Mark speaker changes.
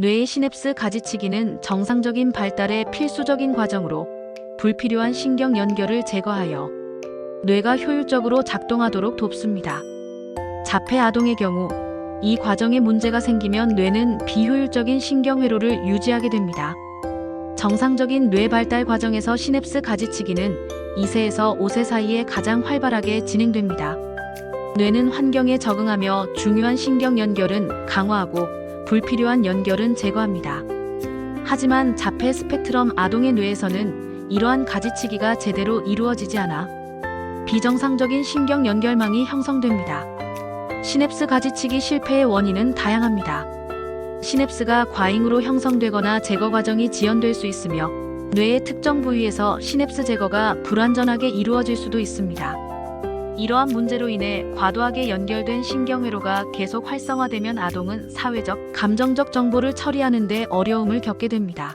Speaker 1: 뇌의 시냅스 가지치기는 정상적인 발달의 필수적인 과정으로 불필요한 신경 연결을 제거하여 뇌가 효율적으로 작동하도록 돕습니다. 자폐 아동의 경우 이 과정에 문제가 생기면 뇌는 비효율적인 신경 회로를 유지하게 됩니다. 정상적인 뇌 발달 과정에서 시냅스 가지치기는 2세에서 5세 사이에 가장 활발하게 진행됩니다. 뇌는 환경에 적응하며 중요한 신경 연결은 강화하고 불필요한 연결은 제거합니다. 하지만 자폐 스펙트럼 아동의 뇌에서는 이러한 가지치기가 제대로 이루어지지 않아 비정상적인 신경 연결망이 형성됩니다. 시냅스 가지치기 실패의 원인은 다양합니다. 시냅스가 과잉으로 형성되거나 제거 과정이 지연될 수 있으며 뇌의 특정 부위에서 시냅스 제거가 불완전하게 이루어질 수도 있습니다. 이러한 문제로 인해 과도하게 연결된 신경회로가 계속 활성화되면 아동은 사회적, 감정적 정보를 처리하는 데 어려움을 겪게 됩니다.